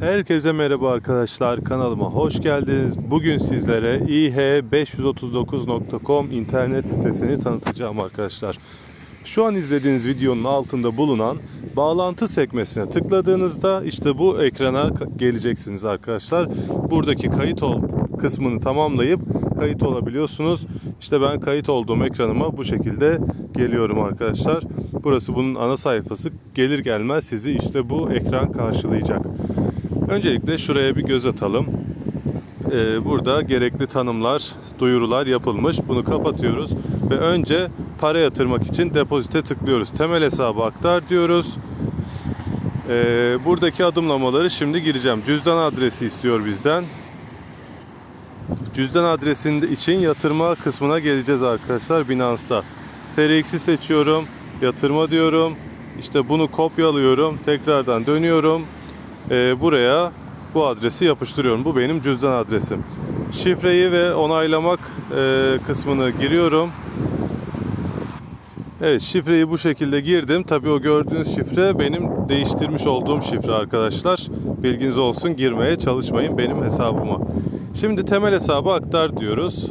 Herkese merhaba arkadaşlar kanalıma hoş geldiniz. Bugün sizlere ih539.com internet sitesini tanıtacağım arkadaşlar. Şu an izlediğiniz videonun altında bulunan bağlantı sekmesine tıkladığınızda işte bu ekrana geleceksiniz arkadaşlar. Buradaki kayıt ol kısmını tamamlayıp kayıt olabiliyorsunuz. İşte ben kayıt olduğum ekranıma bu şekilde geliyorum arkadaşlar. Burası bunun ana sayfası. Gelir gelmez sizi işte bu ekran karşılayacak. Öncelikle şuraya bir göz atalım. Ee, burada gerekli tanımlar, duyurular yapılmış. Bunu kapatıyoruz ve önce para yatırmak için depozite tıklıyoruz. Temel hesabı aktar diyoruz. Ee, buradaki adımlamaları şimdi gireceğim. Cüzdan adresi istiyor bizden. Cüzdan adresinde için yatırma kısmına geleceğiz arkadaşlar Binance'da. TRX'i seçiyorum. Yatırma diyorum. İşte bunu kopyalıyorum. Tekrardan dönüyorum. Ee, buraya bu adresi yapıştırıyorum. Bu benim cüzdan adresim. Şifreyi ve onaylamak e, kısmını giriyorum. Evet şifreyi bu şekilde girdim. Tabii o gördüğünüz şifre benim değiştirmiş olduğum şifre arkadaşlar. Bilginiz olsun girmeye çalışmayın benim hesabıma. Şimdi temel hesabı aktar diyoruz.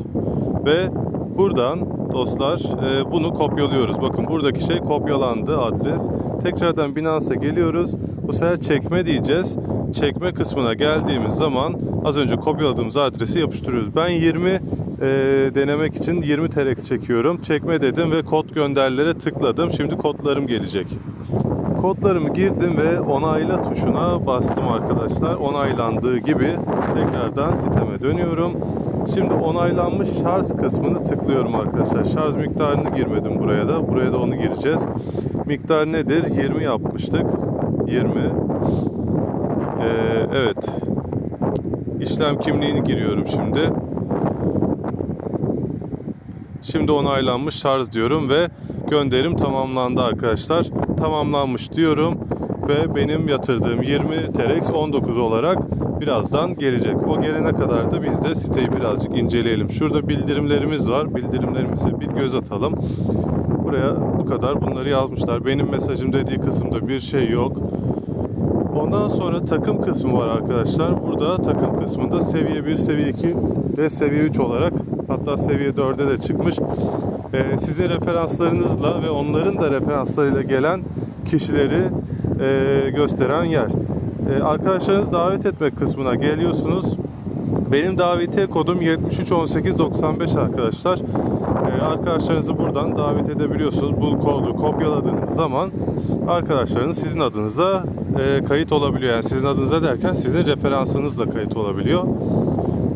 Ve buradan dostlar e, bunu kopyalıyoruz. Bakın buradaki şey kopyalandı adres. Tekrardan Binance'a geliyoruz. Bu sefer çekme diyeceğiz. Çekme kısmına geldiğimiz zaman az önce kopyaladığımız adresi yapıştırıyoruz. Ben 20 e, denemek için 20 TRX çekiyorum. Çekme dedim ve kod gönderilere tıkladım. Şimdi kodlarım gelecek. Kodlarımı girdim ve onayla tuşuna bastım arkadaşlar. Onaylandığı gibi tekrardan siteme dönüyorum. Şimdi onaylanmış şarj kısmını tıklıyorum arkadaşlar. Şarj miktarını girmedim buraya da. Buraya da onu gireceğiz. Miktar nedir? 20 yapmıştık. 20. Ee, evet. İşlem kimliğini giriyorum şimdi. Şimdi onaylanmış şarj diyorum ve gönderim tamamlandı arkadaşlar. Tamamlanmış diyorum ve benim yatırdığım 20 TRX 19 olarak birazdan gelecek. O gelene kadar da biz de siteyi birazcık inceleyelim. Şurada bildirimlerimiz var. Bildirimlerimize bir göz atalım. Buraya bu kadar bunları yazmışlar. Benim mesajım dediği kısımda bir şey yok. Ondan sonra takım kısmı var arkadaşlar. Burada takım kısmında seviye 1, seviye 2 ve seviye 3 olarak hatta seviye 4'e de çıkmış. Ee, size referanslarınızla ve onların da referanslarıyla gelen kişileri e, gösteren yer. Ee, arkadaşlarınız davet etmek kısmına geliyorsunuz. Benim davetiye kodum 731895 arkadaşlar. Ee, arkadaşlarınızı buradan davet edebiliyorsunuz. Bu kodu kopyaladığınız zaman arkadaşlarınız sizin adınıza e, kayıt olabiliyor. Yani sizin adınıza derken sizin referansınızla kayıt olabiliyor.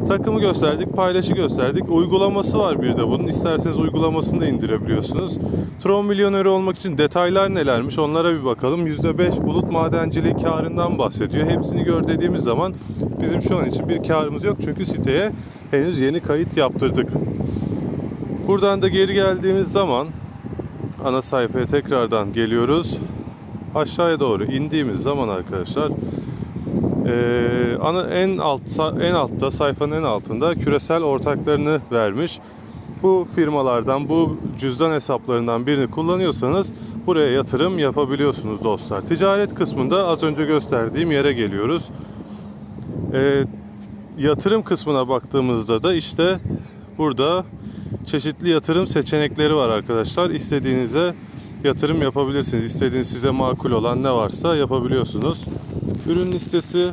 Takımı gösterdik, paylaşı gösterdik. Uygulaması var bir de bunun. İsterseniz uygulamasını da indirebiliyorsunuz. Tron milyoneri olmak için detaylar nelermiş onlara bir bakalım. %5 bulut madenciliği karından bahsediyor. Hepsini gör dediğimiz zaman bizim şu an için bir karımız yok. Çünkü siteye henüz yeni kayıt yaptırdık. Buradan da geri geldiğimiz zaman ana sayfaya tekrardan geliyoruz. Aşağıya doğru indiğimiz zaman arkadaşlar ee, ana en alt en altta sayfanın en altında küresel ortaklarını vermiş. Bu firmalardan, bu cüzdan hesaplarından birini kullanıyorsanız buraya yatırım yapabiliyorsunuz dostlar. Ticaret kısmında az önce gösterdiğim yere geliyoruz. Ee, yatırım kısmına baktığımızda da işte burada çeşitli yatırım seçenekleri var arkadaşlar. İstediğinize yatırım yapabilirsiniz. İstediğiniz size makul olan ne varsa yapabiliyorsunuz. Ürün listesi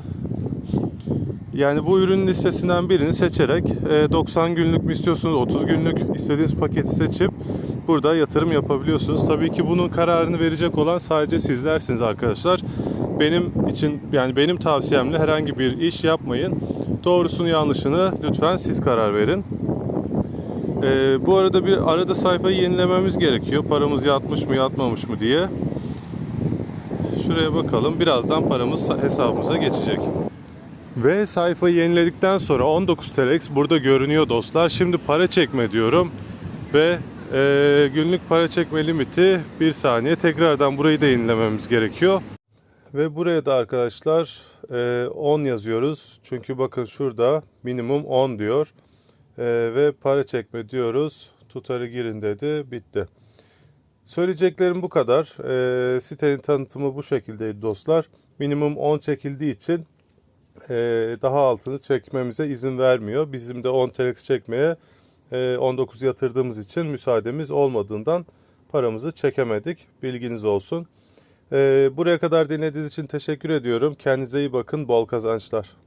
yani bu ürün listesinden birini seçerek e, 90 günlük mü istiyorsunuz, 30 günlük istediğiniz paketi seçip burada yatırım yapabiliyorsunuz. Tabii ki bunun kararını verecek olan sadece sizlersiniz arkadaşlar. Benim için yani benim tavsiyemle herhangi bir iş yapmayın. Doğrusunu yanlışını lütfen siz karar verin. Ee, bu arada bir arada sayfayı yenilememiz gerekiyor. Paramız yatmış mı yatmamış mı diye. Şuraya bakalım. Birazdan paramız hesabımıza geçecek. Ve sayfayı yeniledikten sonra 19 TLX burada görünüyor dostlar. Şimdi para çekme diyorum. Ve e, günlük para çekme limiti 1 saniye. Tekrardan burayı da yenilememiz gerekiyor. Ve buraya da arkadaşlar e, 10 yazıyoruz. Çünkü bakın şurada minimum 10 diyor. E, ve para çekme diyoruz. Tutarı girin dedi. Bitti. Söyleyeceklerim bu kadar. E, sitenin tanıtımı bu şekildeydi dostlar. Minimum 10 çekildiği için e, daha altını çekmemize izin vermiyor. Bizim de 10 TRX çekmeye e, 19 yatırdığımız için müsaademiz olmadığından paramızı çekemedik. Bilginiz olsun. E, buraya kadar dinlediğiniz için teşekkür ediyorum. Kendinize iyi bakın. Bol kazançlar.